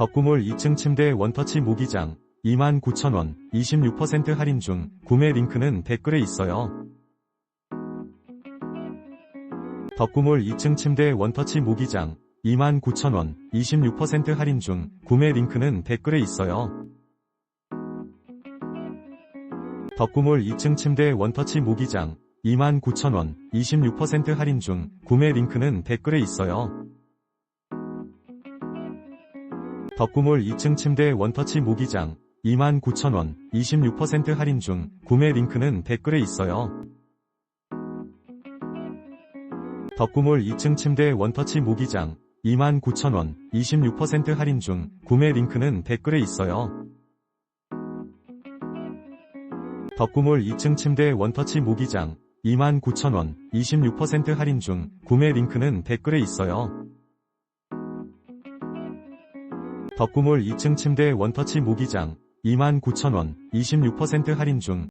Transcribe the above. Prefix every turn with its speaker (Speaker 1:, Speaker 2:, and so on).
Speaker 1: 덕구몰 2층 침대 원터치 모기장 29,000원 26% 할인 중 구매 링크는 댓글에 있어요. 덕구몰 2층 침대 원터치 모기장 29,000원 26% 할인 중 구매 링크는 댓글에 있어요. 덕구몰 2층 침대 원터치 모기장 29,000원 26% 할인 중 구매 링크는 댓글에 있어요. 덕구몰 2층 침대 원터치 모기장 29,000원 26% 할인 중 구매 링크는 댓글에 있어요. 덕구몰 2층 침대 원터치 모기장 29,000원 26% 할인 중 구매 링크는 댓글에 있어요. 덕구몰 2층 침대 원터치 모기장 29,000원 26% 할인 중 구매 링크는 댓글에 있어요. 덕구몰 2층 침대 원터치 모기장 29,000원 26% 할인 중